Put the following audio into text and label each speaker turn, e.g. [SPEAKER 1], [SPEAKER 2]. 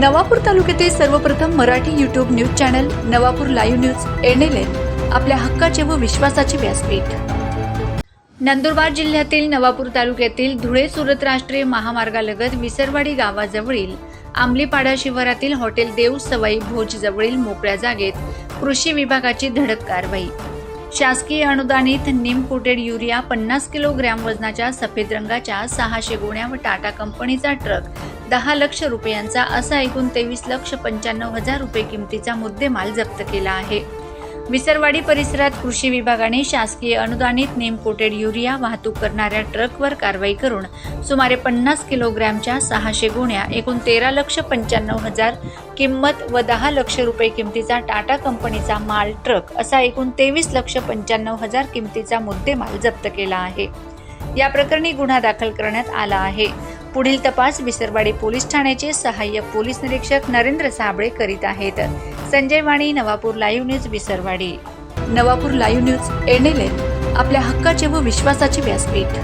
[SPEAKER 1] नवापूर तालुक्यातील सर्वप्रथम Marathi YouTube news channel Navapur live news NLN आपल्या हक्काचे व विश्वासाचे व्यासपीठ. नंदुरबार जिल्ह्यातील नवापूर तालुक्यातील धुळे सुरत राष्ट्रीय महामार्गालगत विसरवाडी गावाजवळील आंबलीपाडा शिवारातील हॉटेल देव सवाई भोज जवळील मोकळ्या जागेत कृषी विभागाची धडक कारवाई. शासकीय अनुदानित निम कोटेड युरिया पन्नास किलोग्रॅम वजनाच्या सफेद रंगाच्या सहाशे गोण्या व टाटा कंपनीचा ट्रक दहा लक्ष रुपयांचा असा एकूण तेवीस लक्ष पंच्याण्णव हजार रुपये किमतीचा मुद्देमाल जप्त केला आहे. विसरवाडी परिसरात कृषी विभागाने शासकीय अनुदानित नेम कोटेड युरिया वाहतूक करणाऱ्या ट्रकवर कारवाई करून सुमारे पन्नास किलोग्रॅमच्या सहाशे गुण्या एकूण तेरा लक्ष पंच्याण्णव हजार किंमत व दहा लक्ष रुपये किमतीचा टाटा कंपनीचा माल ट्रक असा एकूण तेवीस लक्ष पंच्याण्णव हजार किमतीचा मुद्देमाल जप्त केला आहे. या प्रकरणी गुन्हा दाखल करण्यात आला आहे. पुढील तपास विसरवाडी पोलीस ठाण्याचे सहाय्यक पोलीस निरीक्षक नरेंद्र साबळे करीत आहेत. Sanjay Wani Navapur live news Visarwadi. Navapur live news NLN आपल्या हक्काचे व विश्वासाचे व्यासपीठ.